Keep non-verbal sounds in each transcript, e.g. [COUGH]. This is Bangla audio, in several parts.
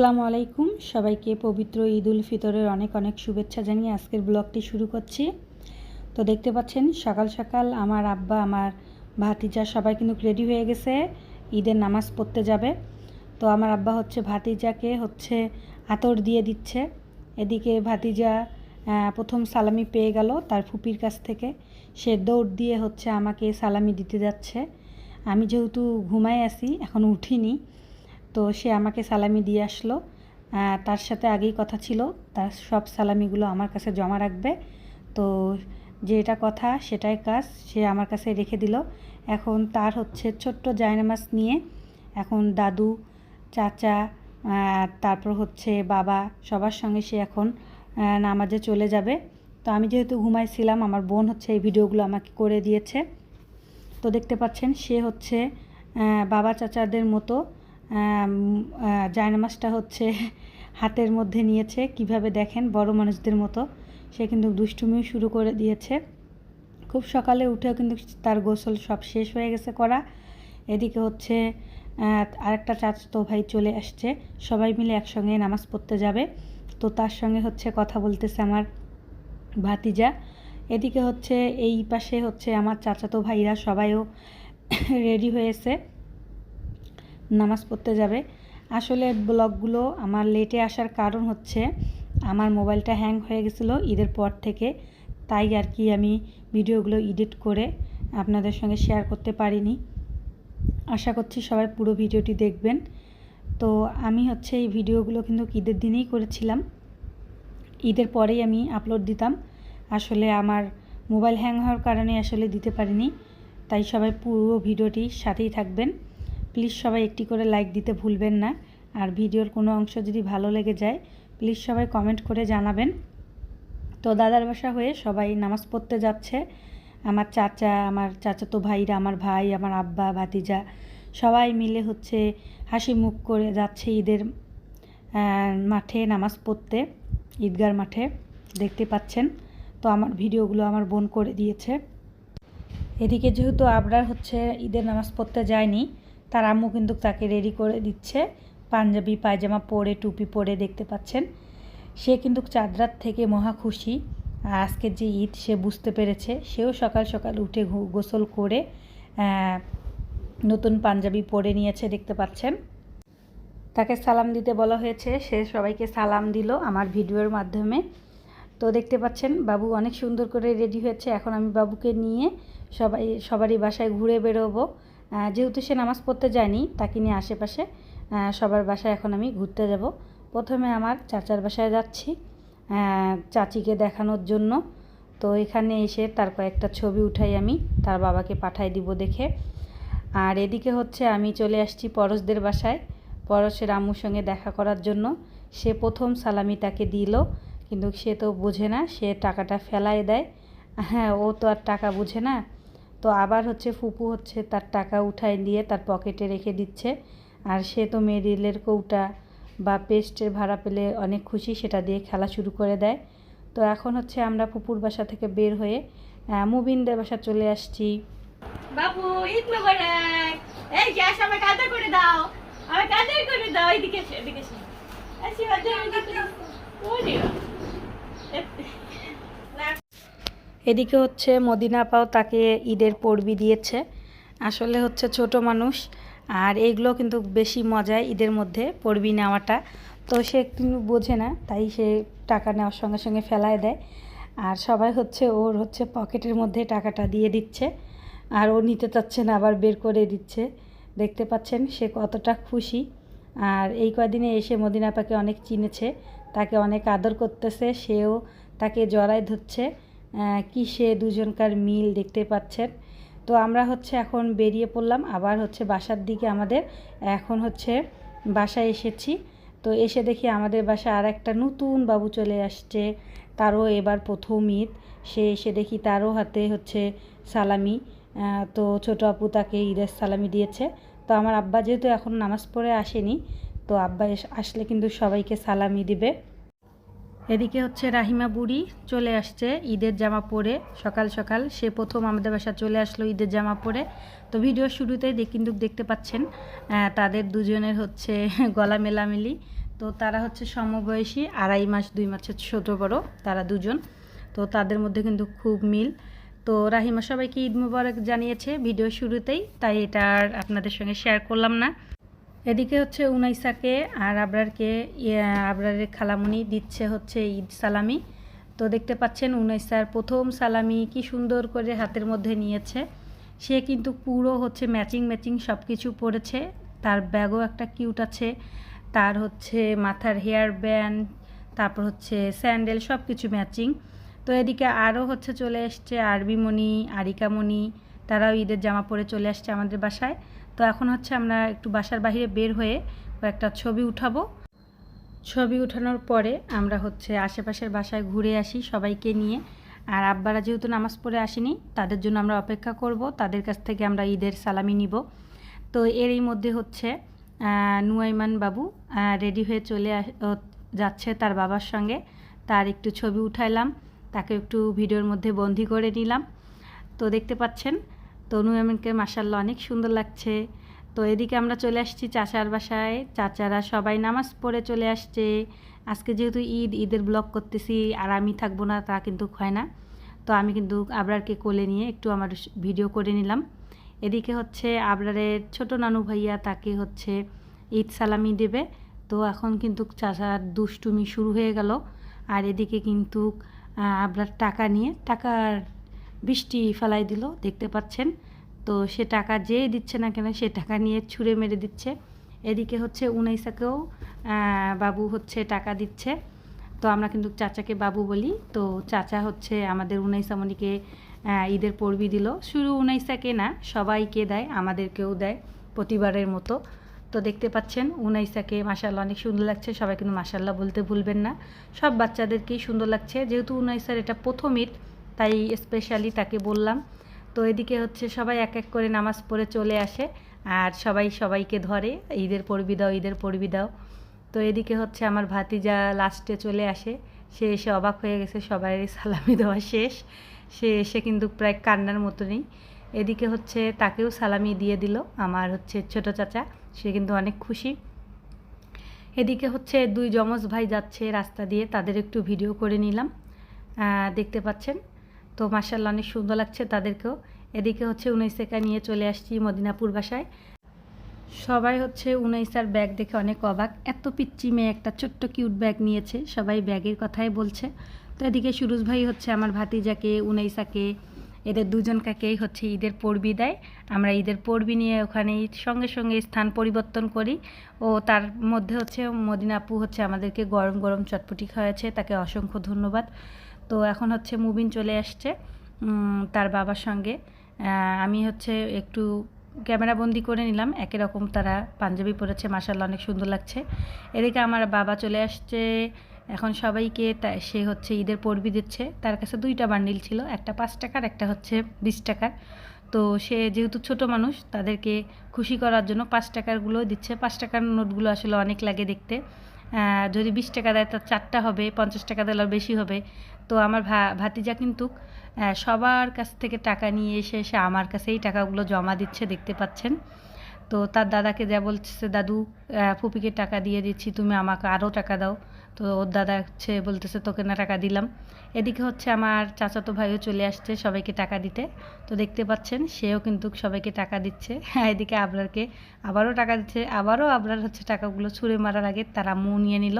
আসসালামু আলাইকুম। সবাইকে পবিত্র ঈদ উল ফিতরের অনেক অনেক শুভেচ্ছা জানিয়ে আজকের ব্লগটি শুরু করছি। তো দেখতে পাচ্ছেন, সকাল সকাল আমার আব্বা, আমার ভাতিজা সবাই কিন্তু রেডি হয়ে গেছে, ঈদের নামাজ পড়তে যাবে। তো আমার আব্বা হচ্ছে, ভাতিজাকে হচ্ছে আতর দিয়ে দিচ্ছে। এদিকে ভাতিজা প্রথম সালামি পেয়ে গেল তার ফুপির কাছ থেকে। সে দৌড় দিয়ে হচ্ছে আমাকে সালামি দিতে যাচ্ছে। আমি যেহেতু ঘুমাই আছি, এখন উঠিনি, তো সে আমাকে সালামি দিয়ে আসলো। তার সাথে আগেই কথা ছিল, তার সব সালামিগুলো আমার কাছে জমা রাখবে। তো যেটা কথা, সেটাই কাজ, সে আমার কাছে রেখে দিল। এখন তার হচ্ছে ছোট্ট জায়নামাজ নিয়ে এখন দাদু, চাচা তারপর হচ্ছে বাবা, সবার সঙ্গে সে এখন নামাজে চলে যাবে। তো আমি যেহেতু ঘুমাইছিলাম আমার বোন হচ্ছে এই ভিডিওগুলো আমাকে করে দিয়েছে। তো দেখতে পাচ্ছেন, সে হচ্ছে বাবা চাচাদের মতো জায়নামাজটা হচ্ছে [LAUGHS] হাতের মধ্যে নিয়েছে। কীভাবে দেখেন, বড় মানুষদের মতো। সে কিন্তু দুষ্টুমিও শুরু করে দিয়েছে। খুব সকালে উঠেও কিন্তু তার গোসল সব শেষ হয়ে গেছে করা। এদিকে হচ্ছে আরেকটা চাচাতো ভাই চলে আসছে। সবাই মিলে একসঙ্গে নামাজ পড়তে যাবে। তো তার সঙ্গে হচ্ছে কথা বলতেছে আমার ভাতিজা। এদিকে হচ্ছে, এই পাশে হচ্ছে আমার চাচাতো ভাইরা সবাইও [COUGHS] রেডি হয়েছে নামাজ পড়তে যাবে। আসলে ব্লগগুলো আমার লেটে আসার কারণ হচ্ছে আমার মোবাইলটা হ্যাং হয়ে গেছিল ঈদের পর থেকে। তাই আর কি আমি ভিডিওগুলো এডিট করে আপনাদের সঙ্গে শেয়ার করতে পারিনি। আশা করছি সবাই পুরো ভিডিওটি দেখবেন। তো আমি হচ্ছে এই ভিডিওগুলো কিন্তু ঈদের দিনেই করেছিলাম। ঈদের পরেই আমি আপলোড দিতাম। আসলে আমার মোবাইল হ্যাং হওয়ার কারণে আসলে দিতে পারিনি। তাই সবাই পুরো ভিডিওটি সাথেই থাকবেন। প্লিজ সবাই একটি করে লাইক দিতে ভুলবেন না। আর ভিডিওর কোনো অংশ যদি ভালো লেগে যায় প্লিজ সবাই কমেন্ট করে জানাবেন। তো দাদার বাসা হয়ে সবাই নামাজ পড়তে যাচ্ছে। আমার চাচা, আমার চাচাতো ভাইরা, আমার ভাই, আমার আব্বা, ভাতিজা, সবাই মিলে হচ্ছে হাসি মুখ করে যাচ্ছে ঈদের মাঠে নামাজ পড়তে, ঈদগার মাঠে, দেখতে পাচ্ছেন। তো আমার ভিডিওগুলো আমার বোন করে দিয়েছে। এদিকে যেহেতু আবরার হচ্ছে ঈদের নামাজ পড়তে যায়নি, তার আম্মু কিন্তু তাকে রেডি করে দিচ্ছে। পাঞ্জাবি, পায়জামা পরে, টুপি পরে দেখতে পাচ্ছেন। সে কিন্তু চাঁদরাত থেকে মহা খুশি। আর আজকের যে ঈদ, সে বুঝতে পেরেছে। সেও সকাল সকাল উঠে গোসল করে নতুন পাঞ্জাবি পরে নিয়েছে দেখতে পাচ্ছেন। তাকে সালাম দিতে বলা হয়েছে। সে সবাইকে সালাম দিল আমার ভিডিওর মাধ্যমে। তো দেখতে পাচ্ছেন, বাবু অনেক সুন্দর করে রেডি হয়েছে। এখন আমি বাবুকে নিয়ে সবাই সবারই বাসায় ঘুরে বেরোবো। যেহেতু সে নামাজ পড়তে যায়নি, তাকে নিয়ে আশেপাশে সবার বাসায় এখন আমি ঘুরতে যাব। প্রথমে আমার চাচার বাসায় যাচ্ছি চাচিকে দেখানোর জন্য। তো এখানে এসে তার কয়েকটা ছবি উঠাই আমি, তার বাবাকে পাঠাই দিব দেখে। আর এদিকে হচ্ছে আমি চলে আসছি পরশদের বাসায় পরশের আম্মুর সঙ্গে দেখা করার জন্য। সে প্রথম সালামি তাকে দিল, কিন্তু সে তো বোঝে না, সে টাকাটা ফেলায় দেয়। হ্যাঁ ও তো আর টাকা বোঝে না। তো আবার হচ্ছে ফুপু হচ্ছে তার টাকা উঠায় দিয়ে তার পকেটে রেখে দিচ্ছে। আর সে তো মেরিলের কৌটা বা পেস্টের ভাড়া পেলে অনেক খুশি সেটা দিয়ে খেলা শুরু করে দেয়। তো এখন হচ্ছে আমরা ফুপুর বাসা থেকে বের হয়ে মুবিনদের বাসা চলে আসছি। বাবু ঈদ মোবারক এই যে আসো আমাকে আদর করে দাও। আমাকে আদর করে দাও এদিকে এদিকে এদিকে হচ্ছে মদিনা আপাও তাকে ঈদের পড়বি দিয়েছে। আসলে হচ্ছে ছোট মানুষ আর এইগুলো কিন্তু বেশি মজায় ঈদের মধ্যে পড়বি নেওয়াটা। তো সে কিন্তু বোঝে না, তাই সে টাকা নেওয়ার সঙ্গে সঙ্গে ফেলায় দেয়। আর সবাই হচ্ছে, ওর হচ্ছে পকেটের মধ্যে টাকাটা দিয়ে দিচ্ছে। আর ও নিতে চাচ্ছে না, আবার বের করে দিচ্ছে। দেখতে পাচ্ছেন সে কতটা খুশি। আর এই কদিনে এসে মদিনা আপাকে অনেক চিনেছে, তাকে অনেক আদর করতেছে, সেও তাকে জড়ায় ধরছে। কি সে দুজনকার মিল দেখতে পাচ্ছেন। তো আমরা হচ্ছে এখন বেরিয়ে পড়লাম। আবার হচ্ছে বাসার দিকে আমাদের এখন হচ্ছে বাসায় এসেছি। তো এসে দেখি আমাদের বাসায় আর একটা নতুন বাবু চলে আসছে। তারও এবার প্রথম ঈদ। সে এসে দেখি তারও হাতে হচ্ছে সালামি। তো ছোট আপু তাকে ঈদের সালামি দিয়েছে। তো আমার আব্বা যেহেতু এখন নামাজ পড়ে আসেনি, তো আব্বা আসলে কিন্তু সবাইকে সালামি দিবে। এদিকে হচ্ছে রাহিমা বুড়ি চলে আসছে ঈদের জামা পরে। সকাল সকাল সে প্রথম আমাদের বাসা চলে আসলো ঈদের জামা পরে। তো ভিডিও শুরুতেই কিন্তু দেখতে পাচ্ছেন তাদের দুজনের হচ্ছে [LAUGHS] গলা মেলামেলি। তো তারা হচ্ছে সমবয়সী, আড়াই মাস, দুই মাসের ছোটো বড়, তারা দুজন। তো তাদের মধ্যে কিন্তু খুব মিল। তো রাহিমা সবাইকে ঈদ মুবারক জানিয়েছে ভিডিও শুরুতেই, তাই এটা আর আপনাদের সঙ্গে শেয়ার করলাম না। এদিকে হচ্ছে উনাইসাকে আর আবরারকে ইয়ে, আবরারের খালামুনি দিচ্ছে হচ্ছে ঈদ সালামি। তো দেখতে পাচ্ছেন উনাইসার প্রথম সালামি কি সুন্দর করে হাতের মধ্যে নিয়েছে। সে কিন্তু পুরো হচ্ছে ম্যাচিং ম্যাচিং সব কিছু পরেছে। তার ব্যাগও একটা কিউট আছে। তার হচ্ছে মাথার হেয়ার ব্যান্ড তারপর হচ্ছে স্যান্ডেল সব কিছু ম্যাচিং। তো এদিকে আরও হচ্ছে চলে এসছে আরবিমণি আরিকামণি। তারাও ঈদের জামা পরে চলে আসছে আমাদের বাসায়। তো এখন হচ্ছে আমরা একটু বাসার বাইরে বের হয়ে কয়েকটা ছবি উঠাবো। ছবি উঠানোর পরে আমরা হচ্ছে আশেপাশের বাসায় ঘুরে আসি সবাইকে নিয়ে। আর আব্বারা যেহেতু নামাজ পড়ে আসেনি, তাদের জন্য আমরা অপেক্ষা করব, তাদের কাছ থেকে আমরা ঈদের সালামি নিব। তো এরই মধ্যে হচ্ছে নুয়াইমান বাবু রেডি হয়ে চলে যাচ্ছে তার বাবার সঙ্গে। তার একটু ছবি উঠাইলাম, তাকে একটু ভিডিওর মধ্যে বন্দি করে নিলাম। তো দেখতে পাচ্ছেন তো নুয়াইমানকে মাসাল্লাহ অনেক সুন্দর লাগছে। তো এদিকে আমরা চলে আসছি চাচার বাসায়। চাচারা সবাই নামাজ পড়ে চলে আসছে। আজকে যেহেতু ঈদ, ঈদের ব্লগ করতেছি, আর আমি থাকব না, তা কিন্তু হয় না। তো আমি কিন্তু আবরারকে কোলে নিয়ে একটু আমার ভিডিও করে নিলাম। এদিকে হচ্ছে আবরারের ছোট নানু ভাইয়া, তাকে হচ্ছে ঈদ সালামি দেবে। তো এখন কিন্তু চাচার দুষ্টুমি শুরু হয়ে গেল। আর এদিকে কিন্তু আবরার টাকা নিয়ে, টাকার বৃষ্টি ফেলাই দিল, দেখতে পাচ্ছেন। তো সে টাকা যেই দিচ্ছে না কেন, সে টাকা নিয়ে ছুঁড়ে মেরে দিচ্ছে। এদিকে হচ্ছে উনাইসাকেও বাবু হচ্ছে টাকা দিচ্ছে। তো আমরা কিন্তু চাচাকে বাবু বলি। তো চাচা হচ্ছে আমাদের উনাইসামণিকে ঈদের পড়বি দিল। শুরু উনাইসাকে না, সবাইকে দেয়, আমাদেরকেও দেয় প্রতিবারের মতো। তো দেখতে পাচ্ছেন উনাইসাকে মাসাল্লাহ অনেক সুন্দর লাগছে। সবাই কিন্তু মাসাল্লাহ বলতে ভুলবেন না। সব বাচ্চাদেরকেই সুন্দর লাগছে। যেহেতু উনাইসার এটা প্রথম ঈদ তাই স্পেশালি তাকে বললাম। তো এদিকে হচ্ছে সবাই এক এক করে নামাজ পড়ে চলে আসে আর সবাই সবাইকে ধরে, ঈদের পড়বি দাও, ঈদের পড়বি দাও। তো এদিকে হচ্ছে আমার ভাতিজা লাস্টে চলে আসে। সে এসে অবাক হয়ে গেছে, সবাই সালামি দেওয়া শেষ। সে এসে কিন্তু প্রায় কান্নার মতনই। এদিকে হচ্ছে তাকেও সালামি দিয়ে দিল আমার হচ্ছে ছোট চাচা, সে কিন্তু অনেক খুশি। এদিকে হচ্ছে দুই যমজ ভাই যাচ্ছে রাস্তা দিয়ে, তাদের একটু ভিডিও করে নিলাম। দেখতে পাচ্ছেন? তো মার্শাল্লাহ অনেক সুন্দর লাগছে তাদেরকেও। এদিকে হচ্ছে উনিশেকা নিয়ে চলে আসছি মদিনাপুর বাসায়। সবাই হচ্ছে উনাইসার ব্যাগ দেখে অনেক অবাক। এত পিচ্চি মেয়ে একটা ছোট্ট কিউট ব্যাগ নিয়েছে, সবাই ব্যাগের কথাই বলছে। তো এদিকে সুরুজ ভাই হচ্ছে আমার ভাতিজাকে, উনাইসাকে, এদের দুজনকাকেই হচ্ছে ঈদের পড়বি দেয়। আমরা ঈদের পড়বি নিয়ে ওখানে সঙ্গে সঙ্গে স্থান পরিবর্তন করি। ও তার মধ্যে হচ্ছে মদিনাপু হচ্ছে আমাদেরকে গরম গরম চটপটি খাওয়াচ্ছে, তাকে অসংখ্য ধন্যবাদ। তো এখন হচ্ছে মুবিন চলে আসছে তার বাবার সঙ্গে। আমি হচ্ছে একটু ক্যামেরা বন্দি করে নিলাম একই রকম তারা পাঞ্জাবি পরেছে মাসাল্লাহ অনেক সুন্দর লাগছে। এদিকে আমার বাবা চলে আসছে, এখন সবাইকে সে হচ্ছে ঈদের পড়বি দিচ্ছে। তার কাছে দুইটা বান্ডিল ছিল, একটা পাঁচ টাকার, একটা হচ্ছে বিশ টাকার। তো সে যেহেতু ছোট মানুষ, তাদেরকে খুশি করার জন্য পাঁচ টাকারগুলো দিচ্ছে। পাঁচ টাকার নোটগুলো আসলে অনেক লাগে দেখতে। যদি বিশ টাকা দেয় তার চারটা হবে, পঞ্চাশ টাকা দিলে বেশি হবে। তো আমার ভা, ভাতিজা কিন্তু সবার কাছ থেকে টাকা নিয়ে এসে এসে আমার কাছেই টাকাগুলো জমা দিচ্ছে, দেখতে পাচ্ছেন। তো তার দাদাকে যা বলছে, দাদু ফুপিকে টাকা দিয়ে দিচ্ছি, তুমি আমাকে আরও টাকা দাও। তো ওর দাদা হচ্ছে বলতেছে, তোকে না টাকা দিলাম। এদিকে হচ্ছে আমার চাচাতো ভাইও চলে আসছে সবাইকে টাকা দিতে। তো দেখতে পাচ্ছেন, সেও কিন্তু সবাইকে টাকা দিচ্ছে। [LAUGHS] এদিকে আবরারকে আবারও টাকা দিচ্ছে। আবারও আবরার হচ্ছে টাকাগুলো ছুঁড়ে মারার আগে তারা আম্মু নিয়ে নিল।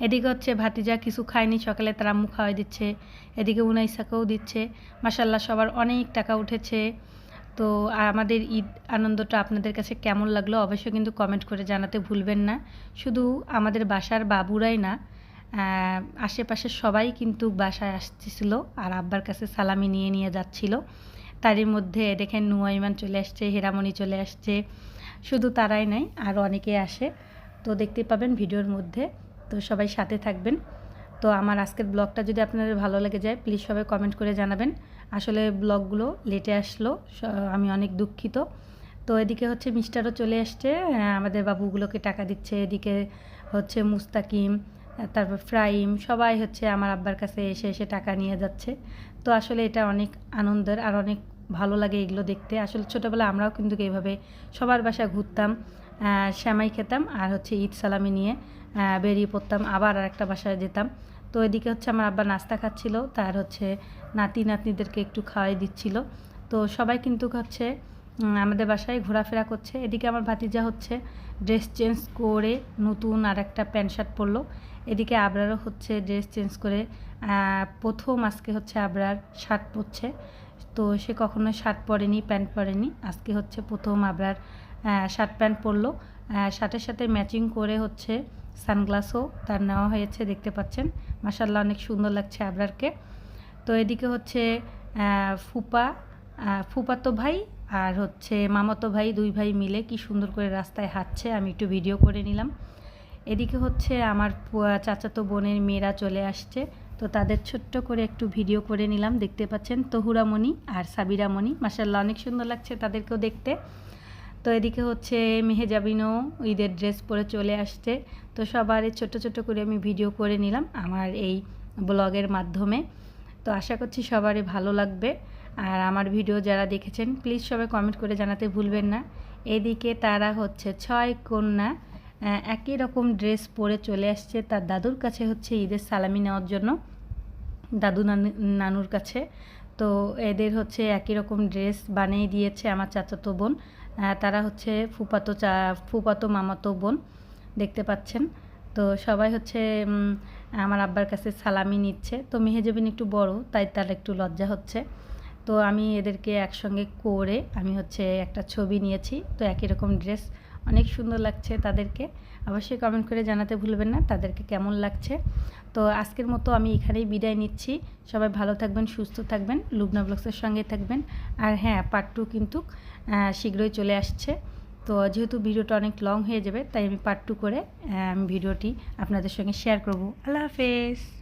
এদিকে হচ্ছে ভাতিজা কিছু খায়নি, সকালে তারা আম্মু খাওয়াই দিচ্ছে। এদিকে উনাইসাকেও দিচ্ছে। মাসাল্লাহ সবার অনেক টাকা উঠেছে। তো আমাদের ঈদ আনন্দটা আপনাদের কাছে কেমন লাগল অবশ্যই কিন্তু কমেন্ট করে জানাতে ভুলবেন না। শুধু আমাদের বাসার বাবুরাই না আশেপাশের সবাই কিন্তু বাসায় আসতেছিল আর আব্বার কাছে সালামি নিয়ে নিয়ে যাচ্ছিল। তারই মধ্যে দেখেন নুয়াইমান চলে আসছে, হেরামণি চলে আসছে, শুধু তারাই নাই আরও অনেকে আসে। তো দেখতে পাবেন ভিডিওর মধ্যে। তো সবাই সাথে থাকবেন। তো আমার আজকের ব্লগটা যদি আপনাদের ভালো লেগে যায় প্লিজ সবাই কমেন্ট করে জানাবেন। আসলে ব্লগগুলো লেটে আসলো আমি অনেক দুঃখিত। তো এদিকে হচ্ছে মিস্টারও চলে আসছে আমাদের বাবুগুলোকে টাকা দিচ্ছে। এদিকে হচ্ছে মুস্তাকিম তারপর ফ্রাইম, সবাই হচ্ছে আমার আব্বার কাছে এসে এসে টাকা নিয়ে যাচ্ছে। তো আসলে এটা অনেক আনন্দের আর অনেক ভালো লাগে এগুলো দেখতে। আসলে ছোটোবেলায় আমরাও কিন্তু এইভাবে সবার বাসায় ঘুরতাম শ্যামাই খেতাম আর হচ্ছে ঈদ সালামি নিয়ে বেরিয়ে পড়তাম। আবার আর একটা বাসায় যেতাম। তো এদিকে হচ্ছে আমার আব্বা নাস্তা খাচ্ছিল, তার হচ্ছে নাতি নাতনিদেরকে একটু খাওয়াই দিচ্ছিল। তো সবাই কিন্তু হচ্ছে আমাদের বাসায় ঘোরাফেরা করছে। এদিকে আমার ভাতিজা হচ্ছে ড্রেস চেঞ্জ করে নতুন আর একটা প্যান্ট শার্ট পরলো। এদিকে আবরারও হচ্ছে ড্রেস চেঞ্জ করে প্রথম আজকে হচ্ছে আবরার শার্ট পরছে। তো সে কখনো শার্ট পরেনি, প্যান্ট পরেনি। আজকে হচ্ছে প্রথম আবরার শার্ট প্যান্ট পরলো। শার্টের সাথে ম্যাচিং করে হচ্ছে সানগ্লাসও তার নেওয়া হয়েছে, দেখতে পাচ্ছেন। মাসাল্লাহ অনেক সুন্দর লাগছে আবরারকে। তো এদিকে হচ্ছে ফুপা ফুপাতো ভাই আর হচ্ছে মামাতো ভাই দুই ভাই মিলে কি সুন্দর করে রাস্তায় হাঁটছে, আমি একটু ভিডিও করে নিলাম। এদিকে হচ্ছে আমার চাচাতো বোনের মেয়েরা চলে আসছে, তো তাদের ছোট্ট করে একটু ভিডিও করে নিলাম, দেখতে পাচ্ছেন। তহুরামণি আর সাবিরামণি মাসাল্লাহ অনেক সুন্দর লাগছে তাদেরকেও দেখতে। তো এদিকে হচ্ছে মেহেজাবিনও ঈদের ড্রেস পরে চলে আসছে। তো সবারই ছোট ছোট করে আমি ভিডিও করে নিলাম আমার এই ব্লগের মাধ্যমে। তো আশা করছি সবারই ভালো লাগবে। আর আমার ভিডিও যারা দেখেছেন প্লিজ সবাই কমেন্ট করে জানাতে ভুলবেন না। এদিকে তারা হচ্ছে ছয় কন্যা একই রকম ড্রেস পরে চলে আসছে তার দাদুর কাছে হচ্ছে ঈদের সালামি নেওয়ার জন্য, দাদু নানু, নানুর কাছে। তো এদের হচ্ছে একই রকম ড্রেস বানিয়ে দিয়েছে আমার চাচাতো বোন। তারা হচ্ছে ফুপাতো চা, ফুপাতো মামাতো বোন, দেখতে পাচ্ছেন। তো সবাই হচ্ছে আমার আব্বার কাছে সালামি নিচ্ছে। তো মেহেজবিন একটু বড়, তাই তার একটু লজ্জা হচ্ছে। তো আমি এদেরকে একসঙ্গে করে আমি হচ্ছে একটা ছবি নিয়েছি। তো একই রকম ড্রেস অনেক সুন্দর লাগছে তাদেরকে। অবশ্যই কমেন্ট করে জানাতে ভুলবেন না, তাদেরকে কেমন লাগছে। তো আজকের মতো আমি এখানেই বিদায় নিচ্ছি। সবাই ভালো থাকবেন, সুস্থ থাকবেন, লুবনা ব্লগসের সঙ্গে থাকবেন। আর হ্যাঁ পার্ট টু কিন্তু শীঘ্রই চলে আসছে। তো যেহেতু ভিডিওটা অনেক লং হয়ে যাবে, তাই আমি পার্ট টু করে আমি ভিডিওটি আপনাদের সঙ্গে শেয়ার করব। আল্লাহ হাফেজ।